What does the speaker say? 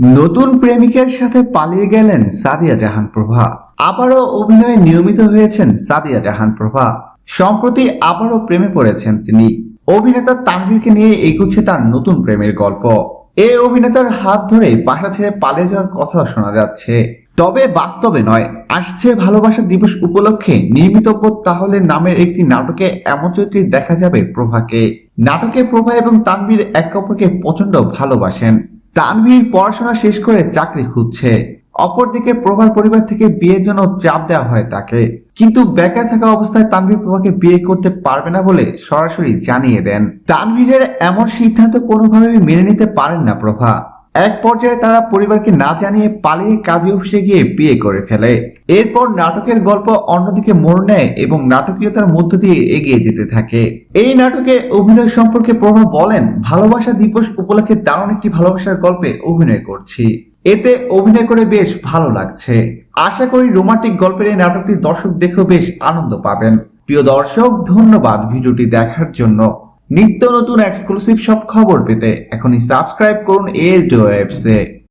নতুন প্রেমিকের সাথে পালিয়ে গেলেন সাদিয়া জাহান প্রভা। আবারও অভিনয়ে নিয়মিত হয়েছেন সাদিয়া জাহান প্রভা। সম্প্রতি আবারও প্রেমে পড়েছেন তিনি। অভিনেতা তানভীরকে নিয়ে এগুচ্ছে তার নতুন প্রেমের গল্প। এই অভিনেতার হাত ধরে বাসা ছেড়ে পালিয়ে যাওয়ার কথা শোনা যাচ্ছে। তবে বাস্তবে নয়, আসছে ভালোবাসা দিবস উপলক্ষে নির্মিতব্য তাহলে নামের একটি নাটকে এমন চরিত্রে দেখা যাবে প্রভাকে। নাটকে প্রভা এবং তানভীর একে অপরকে প্রচণ্ড ভালোবাসেন। তানভীর পড়াশোনা শেষ করে চাকরি খুঁজছে। অপরদিকে প্রভার পরিবার থেকে বিয়ের জন্য চাপ দেওয়া হয় তাকে। কিন্তু বেকার থাকা অবস্থায় তানভীর প্রভাকে বিয়ে করতে পারবে না বলে সরাসরি জানিয়ে দেন। তানভীরের এমন সিদ্ধান্ত কোনোভাবে মেনে নিতে পারেন না প্রভা। এক পর্যায়ে তারা পরিবারকে না জানিয়ে পালিয়ে কাজী অফিসে গিয়ে বিয়ে করে ফেলে। এরপর নাটকের গল্প অন্যদিকে মোড় নেয় এবং নাটকীয়তার মধ্য দিয়ে এগিয়ে যেতে থাকে। এই নাটকে অভিনয় সম্পর্কে প্রভা বলেন, ভালোবাসা দিবস উপলক্ষে দারুণ একটি ভালোবাসার গল্পে অভিনয় করছি। এতে অভিনয় করে বেশ ভালো লাগছে। আশা করি রোমান্টিক গল্পের এই নাটকটি দর্শক দেখেও বেশ আনন্দ পাবেন। প্রিয় দর্শক, ধন্যবাদ ভিডিওটি দেখার জন্য। নিত্য নতুন এক্সক্লুসিভ সব খবর পেতে এখনই সাবস্ক্রাইব করুন এএসডি ওয়েবসে